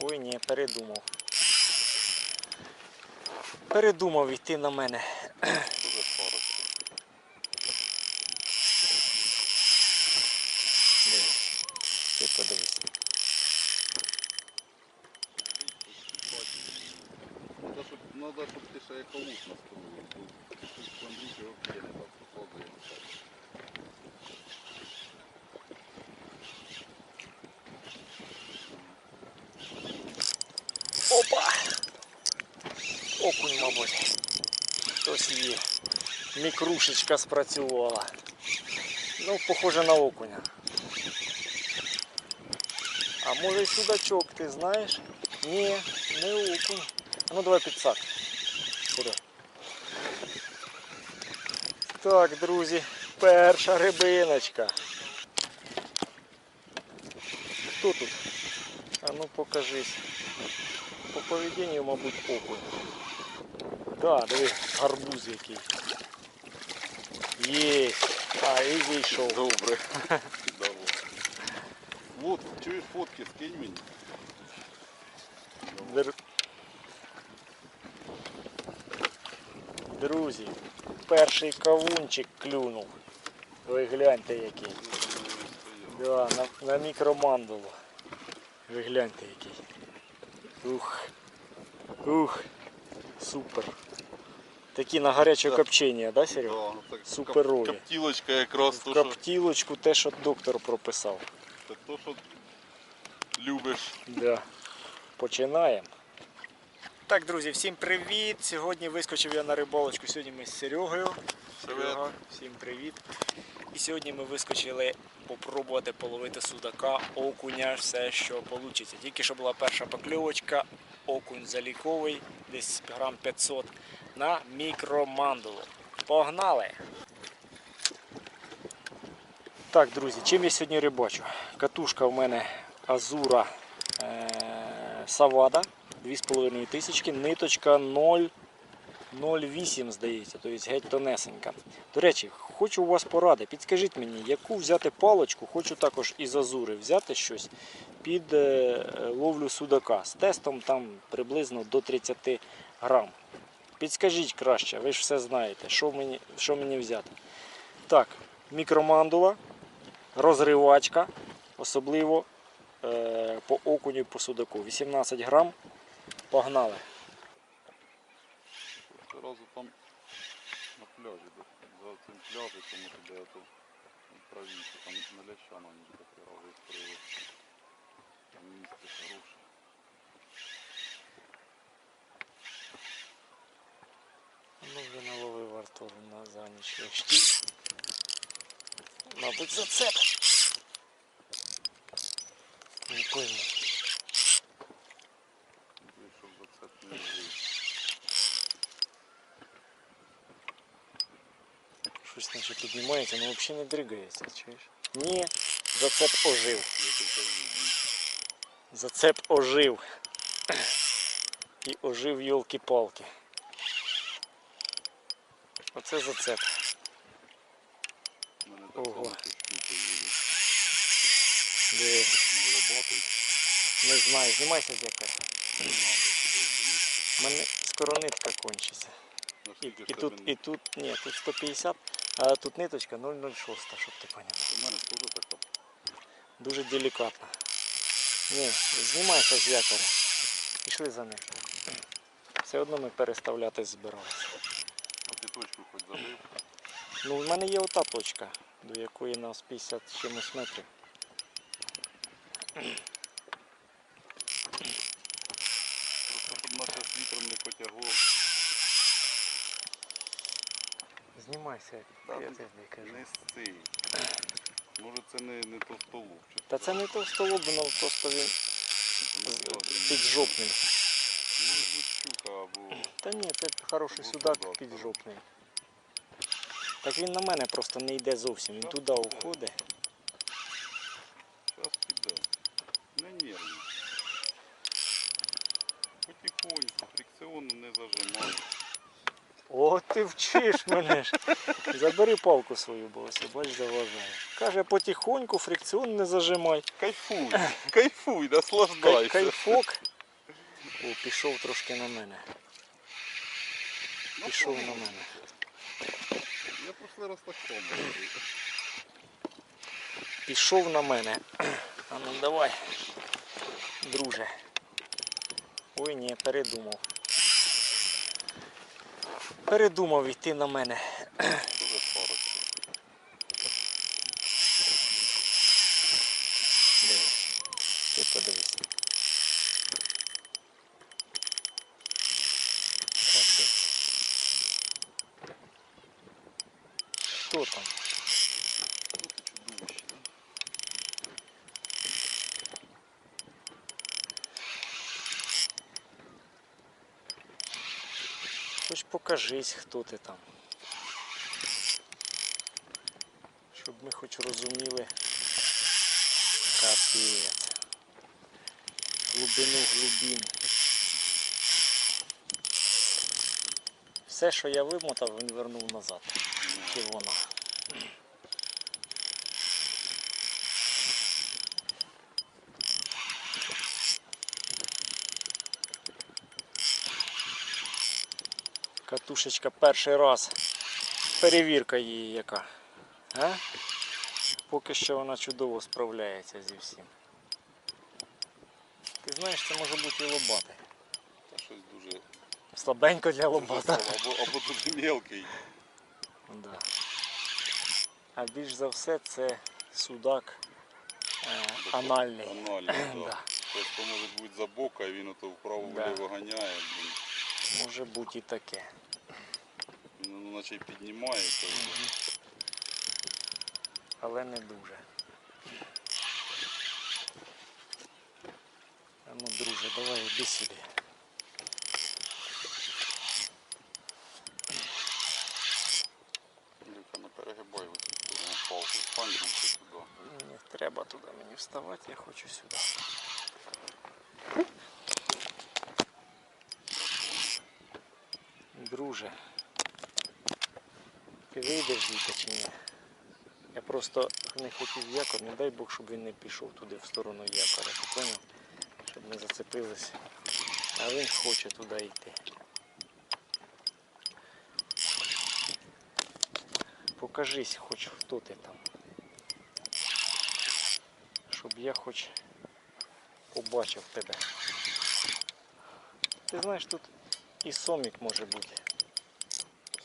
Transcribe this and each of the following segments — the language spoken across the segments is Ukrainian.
Ой, ні, передумав. Передумав йти на мене. Дуже пару. Дивись. Ти подивись. Надо, щоб, надо, щоб ти ще як лук настановив. Тут Андрюхи взагалі не так показує. Опа! Окунь, мабуть. Хтось є. Мікрушечка спрацювала. Ну, похоже на окуня. А може й судачок, ти знаєш? Ні, не окунь. Ну давай підсак. Сюди. Так, друзі, перша рибиночка. Хто тут? А ну покажись. По поведінню, мабуть, окунь. Да, диви, гарбуз який. Є. А, і зійшов. Добре. Вот, чуєш фотки, скинь мені. Др- Друзі, перший кавунчик клюнув. Ви гляньте який. Да, на, на мікромандулу. Ви гляньте який. Ух. Ух. Супер. Такі на гаряче копчення, да, Серега? Да, ну Суперові. Коптілочка якраз В коптілочку те, що доктор прописав. це то, що любиш. Да. Починаємо. Так, друзі, всім привіт! Сьогодні вискочив я на рибалочку. Сьогодні ми з Серегою. Серега, всім привіт. І сьогодні ми вискочили попробувати половити судака, окуня, все, що вийде. Тільки що була перша покльовочка, окунь заліковий, десь грам 500 на мікромандулу. Погнали! Так, друзі, чим я сьогодні рибачу? Катушка в мене Азура е- Савада 2,5 тисячки, ниточка 0,08 здається, тобто геть тонесенька. До речі, хочу у вас поради. Підскажіть мені, яку взяти паличку, хочу також із Азури взяти щось під е, ловлю судака з тестом там приблизно до 30 грам. Підскажіть краще, ви ж все знаєте, що мені, що мені взяти. Так, мікромандула, розривачка, особливо е, по окуню і по судаку. 18 грам. Погнали. Одразу там на пляжі, за цим пляжем, тому тебе правіше, там на лящана не таке відкрили. Там місце хороше. Ну, вже наловив Артур на за ніч лящі. Мабуть, зацеп. Не пойму. Вийшов за це не жив. Щось наче піднімається, але взагалі не дригається, чуєш? Ні, зацеп ожив. Я тут кажу, Зацеп ожив. І ожив йолки-палки. Оце зацеп. Ого. Не знаю, знімайся з подожди. У мене скоро нитка кончиться. І, і тут, і тут, ні, тут 150, а тут ниточка 0,06, щоб ти поняв. Дуже делікатно. Ні, знімайся з якоря. Пішли за ним. Все одно ми переставляти збиралися. Точку хоч забив? Ну, в мене є ота точка, до якої нас 50 чимось метрів. Просто щоб наше з вітром не потягло. Знімайся, Та я ну, тобі кажу. Не цей. Може це не, не товстолоб. чи Та це не товстолобино, просто він складний. піджопний. Ну, будь щука або... Та ні, це хороший судак, піджопний. Так він на мене просто не йде зовсім, він туди уходить. Зараз піде. Не нервний. Потихоньку, фрикціонно не зажимай. О, ти вчиш мене ж. Забери палку свою, бо ось, бач, заважає. Каже, потихоньку, фрикціон не зажимай. Кайфуй, кайфуй, Кай, наслаждайся. кайфок. О, пішов трошки на мене. Ну, Пішов на мене. Я прошлий раз так пробував. Пішов на мене. А ну давай, друже. Ой, ні, передумав. Передумав йти на мене. Дуже парочку. Дивись. Ти подивись. Красивий. Хто там? Хоч покажись, хто ти там. Щоб ми хоч розуміли. Капець. Глибину глибин. Все, що я вимотав, він вернув назад. Чи вона. Катушечка перший раз. Перевірка її яка. А? Поки що вона чудово справляється зі всім. Ти знаєш, це може бути і лобати. Слабенько для слабо, або, або дуже мелкий. Да. А більш за все це судак е, анальний. Анальний, Да. так. Тобто може бути за бока, і він ото вправо Да. вліво ганяє, блін. Може бути і таке. Ну, ну, наче й піднімається. вже. Але не дуже. А ну, друже, давай іди сюди. Люка, не перегибай оцю сторону палку, стань руки сюди. Не треба вставати, я хочу сюди. Друже, ти вийдеш звідти чи ні? Я просто не хотів якор, не дай Бог, щоб він не пішов туди в сторону якоря, ти поняв? Щоб не зацепились. А він хоче туди йти. Покажись хоч хто ти там. Щоб я хоч побачив тебе. Ти знаєш, тут і сомік може бути.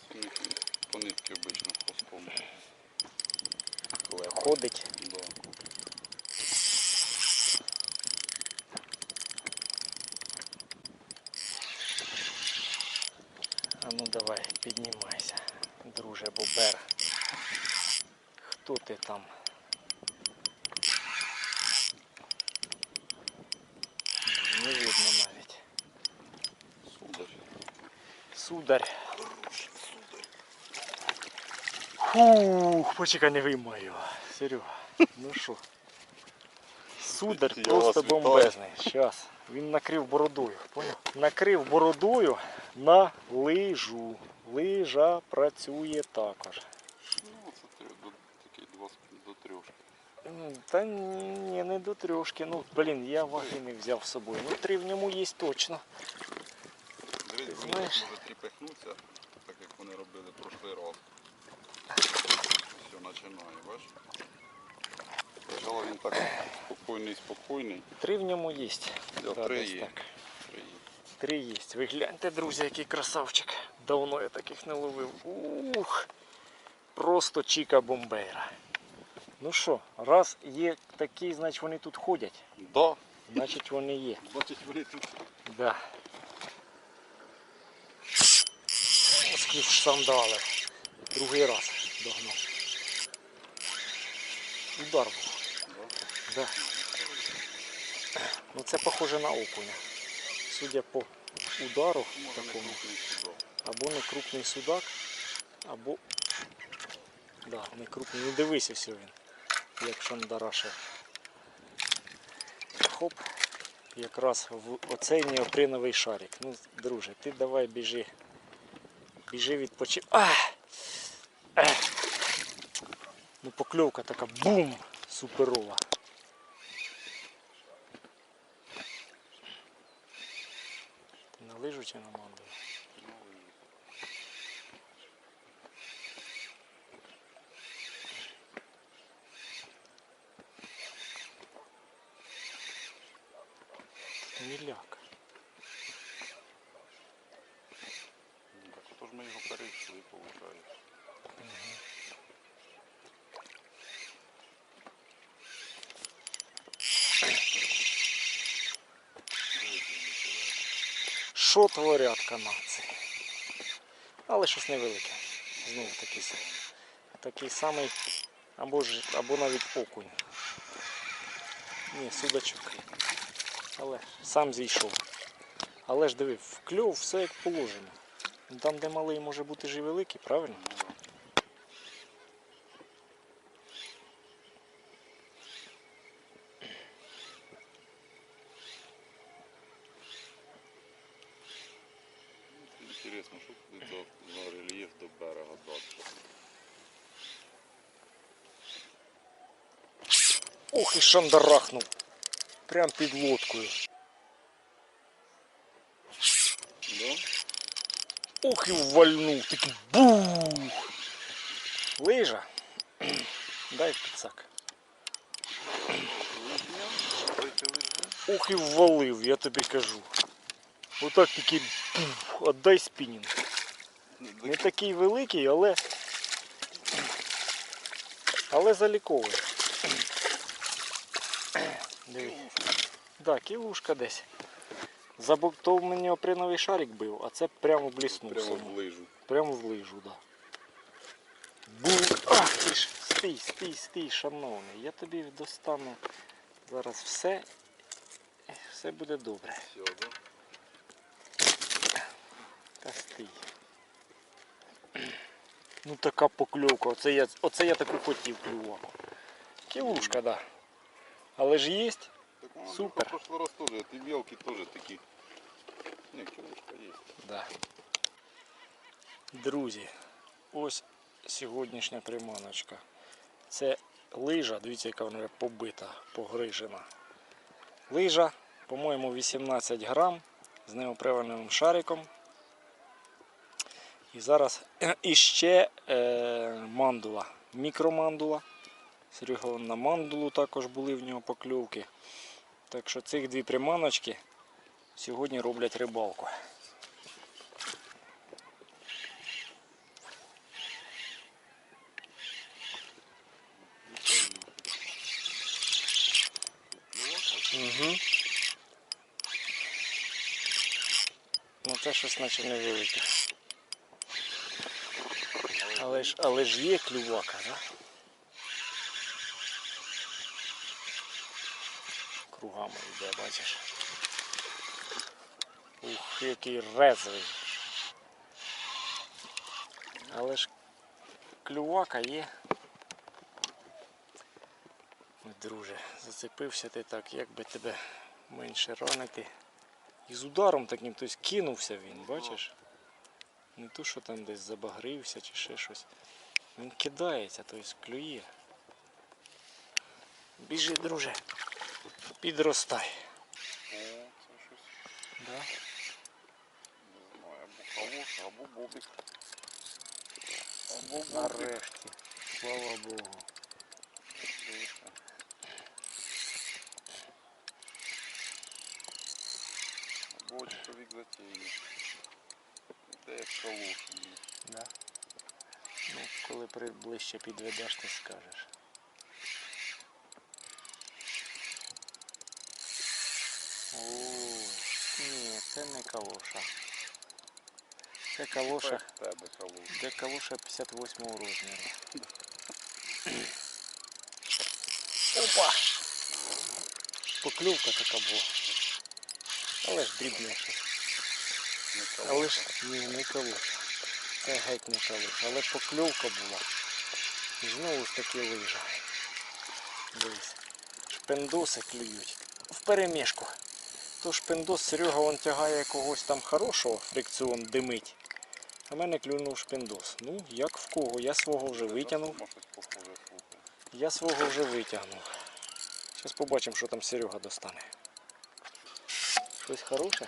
Суміш по нитки обично хвостом. Ходить. Да. А ну давай, піднімайся, друже Бобер. Хто ти там? Не видно навіть. Сударь. Сударь. Фух, почекай, не виймаю його. Серега, ну що? Сударь Я просто вас вітаю. бомбезний. Щас. Він накрив бородою. Поняв? Накрив бородою на лижу. Лижа працює також. Ну, це ти до, такий два з- до трьошки. М, Та ні, не до трьошки. Ну, блін, я ваги не взяв з собою. Ну, три в ньому є точно. Дивись, вони знаєш? може тріпехнуться, так як вони робили прошлий раз. Все, починає, бачиш? Спочатку він так спокійний, спокійний. Три в ньому є. Да, три є. так. Три. Три є. Ви гляньте, друзі, який красавчик. Давно я таких не ловив. Ух! Просто Чіка Бомбейра. Ну що, раз є такі, значить вони тут ходять. Да, Значить вони є. бачиш, вони тут Да. Скрізь сандали. Другий раз догнав. Удар був. да. Да. Ну це похоже на окуня. Судя по удару такому. Або не крупний судак, або. Да, не крупний. Не дивися все він. Як шандарашив. Хоп. Якраз в оцей неопреновий шарик. Ну, друже, ти давай біжи Біжи відпочив. Е! Ну покльовка така бум! Суперова. Ти на лижу чи на манду? Міляк. Ну, Так ото ж ми його перейшли, виходить. Що творять канадці? Але щось невелике. Знову такий, такий самий, або, ж, або навіть окунь. Ні, судачок. Але сам зійшов. Але ж диви, в кльов все як положено. Там, де малий може бути ж і великий, правильно? Інтересно, що туди за, за рельєф до берега дати. Ох, і шандарахнув. Прям під лодкою. Да? Ох і ввальнув. Такий бух. Лижа. Дай підсак. Ох і ввалив, я тобі кажу. Отак такий бух, отдай спінінг. Не такий великий, але. Але заліковий. Диви. Да, кілушка десь. Забок, то в мені оприновий шарик бив, а це прямо бліснув. Прямо в лижу. Прямо в лижу, да. Бу... Ах ти ж, стій, стій, стій, шановний. Я тобі достану зараз все. Все буде добре. Все, да? Та стій. Ну така покльовка. Оце я, оце я таку хотів клюваку. Кілушка, да. Але ж є. Так вона Супер. в прошлый раз тоже, а ты мелкий тоже такие. Не, килушка есть. Да. Друзі, ось сьогоднішня приманочка. Це лижа, дивіться, яка вона побита, погрижена. Лижа, по-моєму, 18 грам з неопривальним шариком. І зараз іще е, мандула, мікромандула. Серега на мандулу також були в нього покльовки. Так що цих дві приманочки сьогодні роблять рибалку. Ну це щось наче невелике. Але ж, але ж є клювака, да? Кругами йде, бачиш. Ух, який резвий. Але ж клювака є. Друже, зацепився ти так, як би тебе менше ранити. І з ударом таким, тобто кинувся він, бачиш? Не то, що там десь забагрився чи ще щось. Він кидається, тобто клює. Біжи, друже. Підростай. О, це щось, Да? не знаю, або калоша, або бобик. Або бобик. Нарешті. Слава Богу. Дивіться. Або чоловік. Іде як калоша. Да? Ну, коли при- ближче підведеш, ти скажеш. Ні, це не калоша. Це калоша. Це калоша. 58 розміру. Опа! Поклювка така була. Але ж дрібніше. Але ж ні, не калоша. Це геть не калоша. Але покльовка була. І знову ж таки лижа. Дивись. Шпендоси клюють. В перемішку. То шпендос Серега он тягає когось там хорошого, фрикціон димить. А мене клюнув шпіндос. Ну, як в кого? Я свого вже витягнув. Я свого вже витягнув. Зараз побачимо, що там Серега достане. Щось хороше?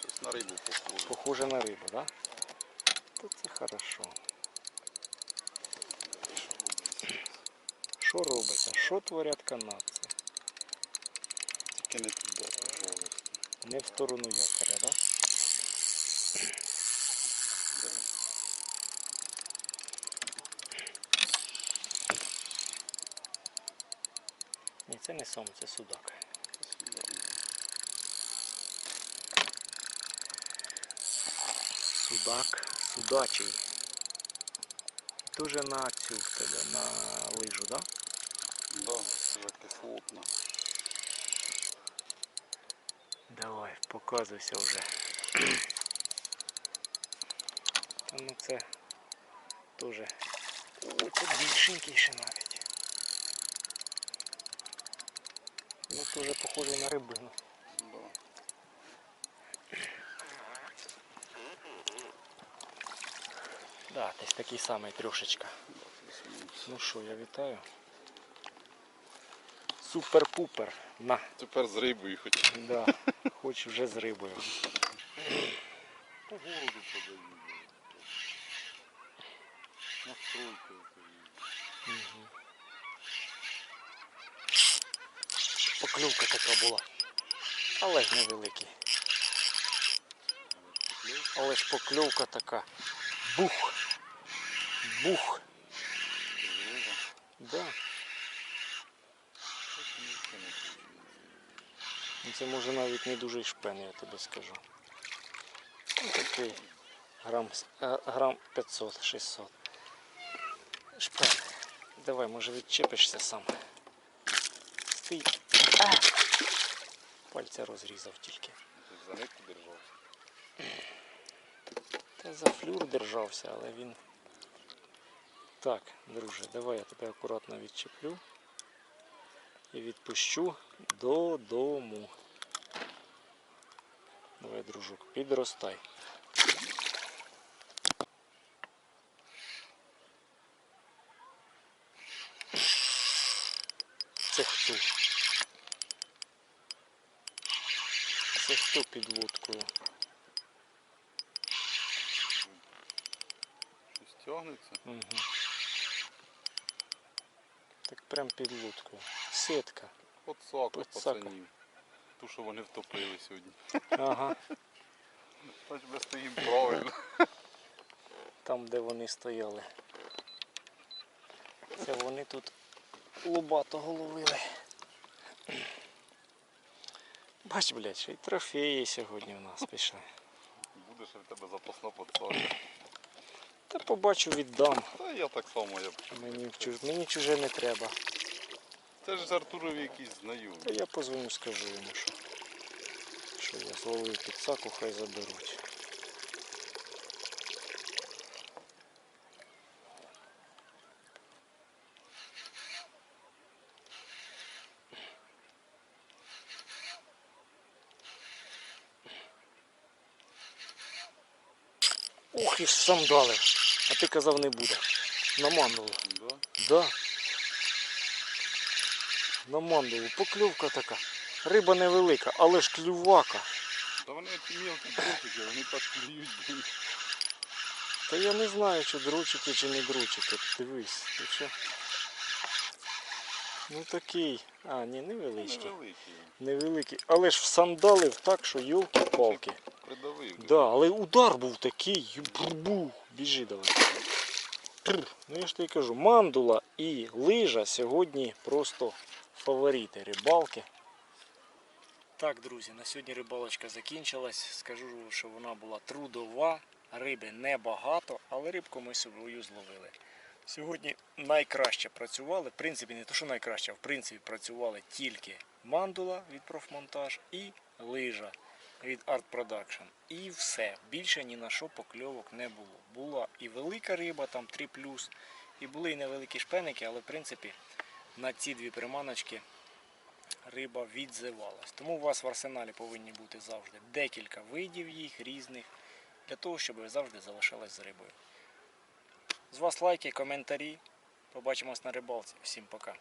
Щось на рибу похоже. Похоже на рибу, да? То це хорошо. Що робиться? Що творять канадці? Тільки не. Не в сторону якоря, да? Ні, це не сом, це судак. Судак, судачий. Дуже на цю в тебе, на лижу, да? Да, це кислотна. Давай, показуйся вже. Та ну це теж. О, це більшенький ще навіть. Ну теж похоже на рибину. Да. Десь такий самий трошечка. Ну що, я вітаю. Супер-пупер. На. Тепер з рибою хоч. Да. Хоч вже з рибою. По городу подають. На стройку. Мгм. Поклювка така була. Але ж невеликий. Але ж покльовка така. Бух. Бух. Да. Це може навіть не дуже шпен, я тобі скажу. Ну, такий грам, грам 500-600. Шпен. Давай, може відчепишся сам. Стій. А! Пальця розрізав тільки. За нитку держав. Та за флюр держався, але він. Так, друже, давай я тебе акуратно відчеплю і відпущу додому. Дружок, підростай. Це хто? Це хто під лодкою? Щось тягнеться. Угу. Так прям під лодкою. Сітка. Подсака, Подсака. пацанів. Ту, що вони втопили сьогодні. Ага. Хоч би стоїм правильно. Там, де вони стояли. Це вони тут лобатого ловили. Бач, блядь, ще й трофеї сьогодні в нас пішли. Буде ще в тебе запасна подсака. Та побачу, віддам. Та я так само. Я... Мені, чуж... Мені чуже не треба. Це ж з Артурові якісь знайомі. Та я позвоню, скажу йому, що, що я зловив підсаку, хай заберуть. Ух, і ж сандали. А ти казав не буде. На мандулу. Да? Да. На мандулу. Покльовка така. Риба невелика, але ж клювака. Та вони мілкі дружики, вони так клюють. Та я не знаю, чи дручики, чи не дручики. Дивись, ти що? Ну такий. А, ні, невеличкий. Невеликі. Невеликий. Але ж всандалив так, що йолки-палки. Придавив. Да, але удар був такий. Бух, біжи давай. Ну я ж тобі кажу, мандула і лижа сьогодні просто фаворити рибалки. Так, друзі, на сьогодні рибалочка закінчилась. Скажу, що вона була трудова, риби небагато, але рибку ми свою зловили. Сьогодні найкраще працювали, в принципі, не то, що найкраще, в принципі працювали тільки мандула від профмонтаж і лижа від Art Production. І все. Більше ні на що покльовок не було. Була і велика риба, там 3 і були і невеликі шпеники, але в принципі на ці дві приманочки риба відзивалась. Тому у вас в арсеналі повинні бути завжди декілька видів їх різних. для того, щоб ви завжди залишались з рибою. З вас лайки, коментарі. Побачимось на рибалці. Всім пока.